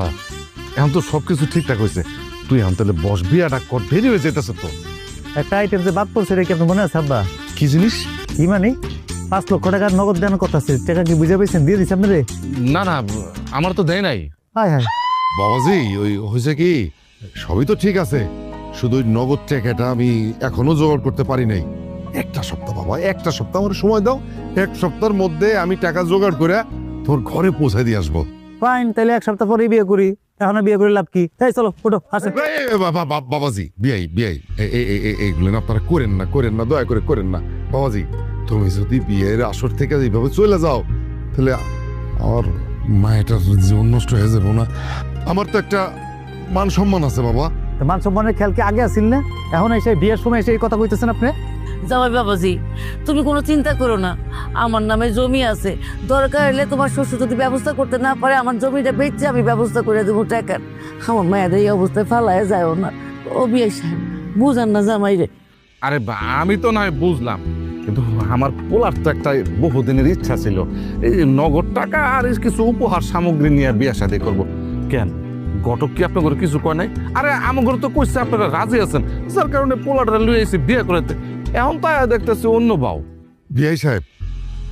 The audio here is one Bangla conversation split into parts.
হ্যাঁ, এখন তো সবকিছু ঠিকঠাক হয়েছে। তুই এখন তাহলে বস বিয়াটা কর দেরি হয়ে যেতেছে তো। একটা আইটেম যে বাদ পড়ছে কি মনে আছে আব্বা? কি জিনিস? কি মানে? পাঁচ লক্ষ টাকার নগদ দেওয়ার কথা আছে টাকা কি বুঝে পেয়েছেন দিয়ে না না আমার তো দেয় নাই। হায় হায়। বাবাজি ওই হয়েছে কি? সবই তো ঠিক আছে শুধু ওই নগদ টাকাটা আমি এখনও জোগাড় করতে পারি নাই। একটা সপ্তাহ বাবা একটা সপ্তাহ আমার সময় দাও। এক সপ্তাহের মধ্যে আমি টাকা জোগাড় করে তোর ঘরে পৌঁছে দিয়ে আসব। ফাইন তাহলে এক সপ্তাহ পরেই বিয়ে করি। এখন বিয়ে করে লাভ কি? তাই চলো বাবাজি বিয়াই বিয়াই এই- এই- এই- এই- এইগুলো আপনারা করেন না করেন না দয়া করে করেন না। বাবাজি তুমি যদি বিয়ের আসর থেকে এইভাবে চলে যাও তাহলে আমার মায়েটার জীবন নষ্ট হয়ে যাব না। আমার তো একটা মান সম্মান আছে বাবা। মান সম্মানের খেয়াল কি আগে আসিল না? এখন এসে বিয়ের সময় এসে এই কথা কইতেছেন আপনি? জামাই বাবাজি, তুমি কোনো চিন্তা করো না। আমার নামে জমি আছে। দরকার হলে তোমার শ্বশুর যদি ব্যবস্থা করতে না পারে, আমার জমিটা বেচে আমি ব্যবস্থা করে দেবো টাকার আমার মায়েদের এই অবস্থায় ফালায় যায় না। ও বিয়ে সাহেব, বুঝান না জামাই রে। আরে আমি তো নয়, বুঝলাম। কিন্তু আমার পোলার তো একটা বহুদিনের ইচ্ছা ছিল। এই নগদ টাকা আর কিছু উপহার সামগ্রী নিয়ে বিয়ে শাদি করব। কেন? ঘটক কি আপনার কিছু কয় নাই? আরে, আমার ঘরে তো কইছে আপনারা রাজি আছেন। যার কারণে পোলাটা লুয়ে এসে বিয়ে করাতে এখন তো দেখতেছি অন্য বাউ বিআই সাহেব,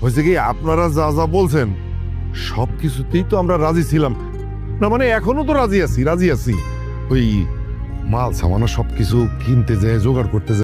হয়েছে কি আপনারা যা যা বলছেন, সব কিছুতেই তো আমরা রাজি ছিলাম। না মানে এখনও তো রাজি আছি রাজি আছি। ওই মাল সামানো সব কিছু কিনতে যায় জোগাড় করতে যায়